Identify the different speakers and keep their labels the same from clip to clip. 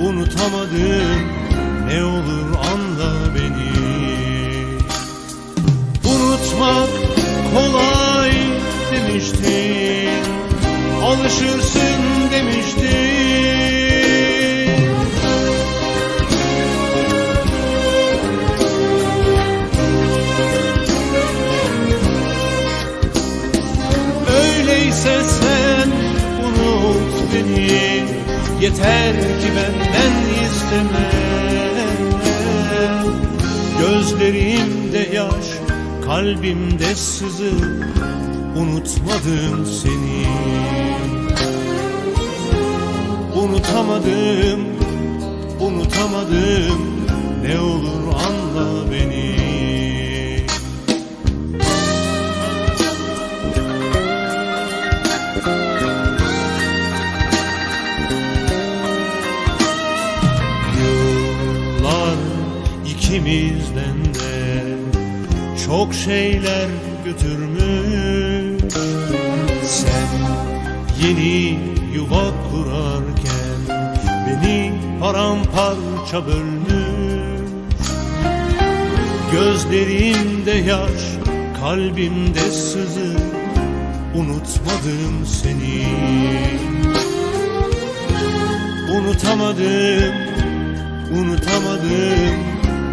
Speaker 1: Unutamadım Ne olur anla beni. Unutmak kolay demiştin Yeter ki benden isteme. Gözlerimde yaş Kalbimde sızı Unutmadım seni. Unutamadım Unutamadım Ne olur anla beni ikimizden de çok şeyler götürmüş. Sen yeni yuva kurarken beni paramparça bölmüş. Gözlerimde yaş, kalbimde sızı Unutmadım seni. Unutamadım, unutamadım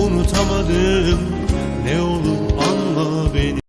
Speaker 1: unutamadım. Ne olur anla beni